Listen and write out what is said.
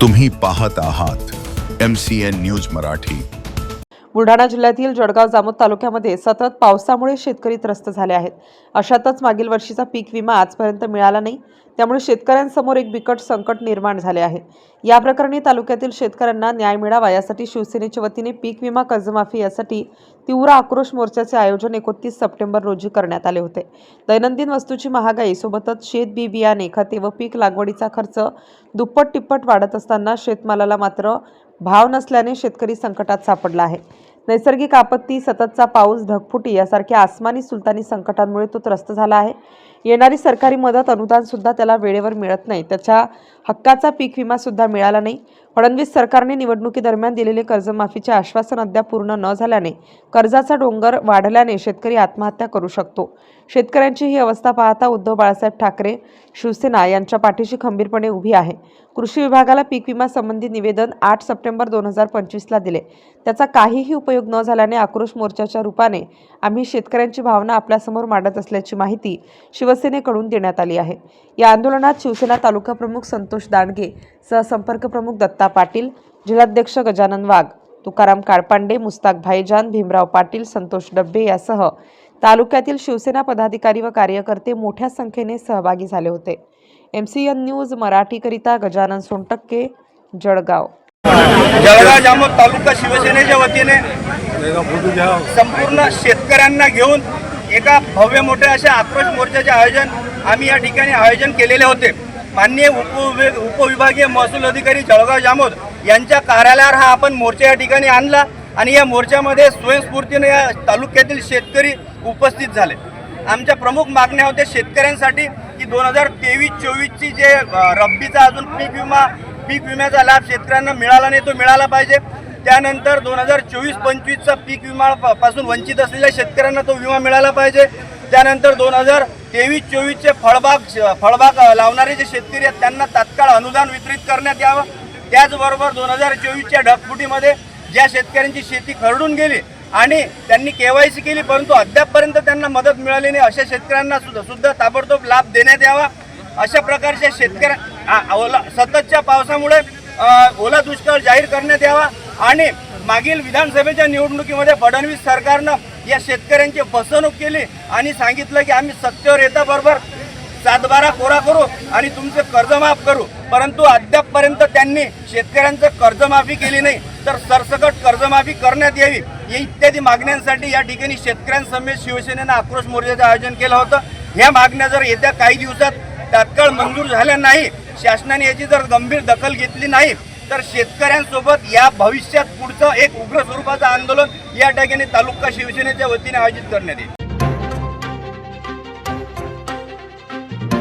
तुम्ही पाहत आहात M C N news Marathi. Buldhana जिल्ह्यातील जळगाव जामोद तालुक्यामध्ये सतत पावसामुळे शेतकरी त्रस्त झाले आहेत. अशातच मागील वर्षीचा पीक विमा आजपर्यंत मिळाला नाही. त्यामुळे शेतकऱ्यांसमोर एक बिकट संकट निर्माण झाले आहे. या प्रकरणी तालुक्यातील शेतकऱ्यांना न्याय मिळावा यासाठी शिवसेनेच्या वतीने पीक विमा कर्जमाफी यासाठी तीव्र आक्रोश मोर्चाचे आयोजन एकोणतीस सप्टेंबर रोजी करण्यात आले होते. दैनंदिन वस्तूची महागाई सोबतच शेत बी बियाणे खते व पीक लागवडीचा खर्च दुप्पट तिप्पट वाढत असताना शेतमालाला मात्र भाव नसल्याने शेतकरी संकटात सापडला आहे. नैसर्गिक आपत्ती सततचा पाऊस ढगफुटी यासारख्या आसमानी सुलतानी संकटांमुळे तो त्रस्त झाला आहे. येणारी सरकारी मदत अनुदानसुद्धा त्याला वेळेवर मिळत नाही. त्याच्या हक्काचा पीक विमासुद्धा मिळाला नाही. फडणवीस सरकारने निवडणुकीदरम्यान दिलेले कर्जमाफीचे आश्वासन अद्याप पूर्ण न झाल्याने कर्जाचा डोंगर वाढल्याने शेतकरी आत्महत्या करू शकतो. शेतकऱ्यांची ही अवस्था पाहता उद्धव बाळासाहेब ठाकरे शिवसेना यांच्या पाठीशी खंबीरपणे उभी आहे. कृषी विभागाला पीक विमा संबंधी निवेदन आठ सप्टेंबर दोन हजार पंचवीसला दिले. त्याचा काहीही उपयोग न झाल्याने आक्रोश मोर्चाच्या रूपाने आम्ही शेतकऱ्यांची भावना आपल्यासमोर मांडत असल्याची माहिती शिवसेनेकडून देण्यात आली आहे. या आंदोलनात शिवसेना तालुका प्रमुख संतोष दांडगे सहसंपर्क प्रमुख दत्ता पाटील जिल्हाध्यक्ष गजानन वाघ तुकाराम काळपांडे मुस्ताक भाईजान भीमराव पाटील संतोष डब्बे यासह तालुक्यातील शिवसेना पदाधिकारी व कार्यकर्ते मोठ्या संख्येने सहभागी झाले होते. एम सी एन न्यूज मराठीकरिता गजानन सोनटक्के जळगाव. जळगाव जामोद तालुका शिवसेनेच्या वतीने संपूर्ण शेतकऱ्यांना घेऊन एका भव्य मोठ्या अशा आक्रोश मोर्चाचे आयोजन आम्ही या ठिकाणी आयोजन केलेले होते. माननीय उपविभाग उपविभागीय महसूल अधिकारी जळगाव जामोद यांच्या कार्यालयावर हा आपण मोर्चा या ठिकाणी आणला आणि या मोर्चामध्ये स्वयंस्फूर्तीने या तालुक्यातील शेतकरी उपस्थित झाले. आमच्या प्रमुख मागण्या होत्या शेतकऱ्यांसाठी की दोन हजार तेवीस चोवीसची जे रब्बीचा अजून पीक विमा पीक विम्याचा लाभ शेतकऱ्यांना मिळाला नाही तो मिळाला पाहिजे. त्यानंतर दोन हजार चोवीस पंचवीसचा पीक विमा पासून वंचित असलेल्या शेतकऱ्यांना तो विमा मिळाला पाहिजे. त्यानंतर दोन हजार तेवीस चोवीसचे फळबाग फळबाग लावणारे जे शेतकरी आहेत त्यांना तात्काळ अनुदान वितरित करण्यात यावं. त्याचबरोबर दोन हजार चोवीसच्या ढगफुटीमध्ये ज्या शेतकऱ्यांची शेती खरडून गेली आणि त्यांनी केवायसी केली परंतु अद्यापपर्यंत त्यांना मदत मिळाली नाही अशा शेतकऱ्यांना सुद्धा सुद्धा ताबडतोब लाभ देण्यात यावा. अशा प्रकारच्या शेतकऱ्या ओला सततच्या पावसामुळे ओला दुष्काळ जाहीर करण्यात यावा आणि मागील विधानसभेच्या निवडणुकीमध्ये फडणवीस सरकारनं या शेतकऱ्यांची फसवणूक केली आणि सांगितलं की आम्ही सत्तेवर येताबरोबर सातबारा कोरा करू आणि तुमचे कर्जमाफ करू. परंतु अद्यापपर्यंत त्यांनी शेतकऱ्यांचं कर्जमाफी केली नाही. तर सरसकट कर्जमाफी करण्यात यावी या इत्यादी मागण्यांसाठी या ठिकाणी शेतकऱ्यांसमेत शिवसेनेनं आक्रोश मोर्चाचं आयोजन केलं होतं. ह्या मागण्या जर येत्या काही दिवसात तात्काळ मंजूर झाल्या नाही शासनाने याची जर गंभीर दखल घेतली नाही तर शेतकऱ्यांसोबत या भविष्यात पुढचं एक उग्र स्वरूपाचं आंदोलन या ठिकाणी तालुका शिवसेनेच्या वतीने आयोजित करण्यात येईल.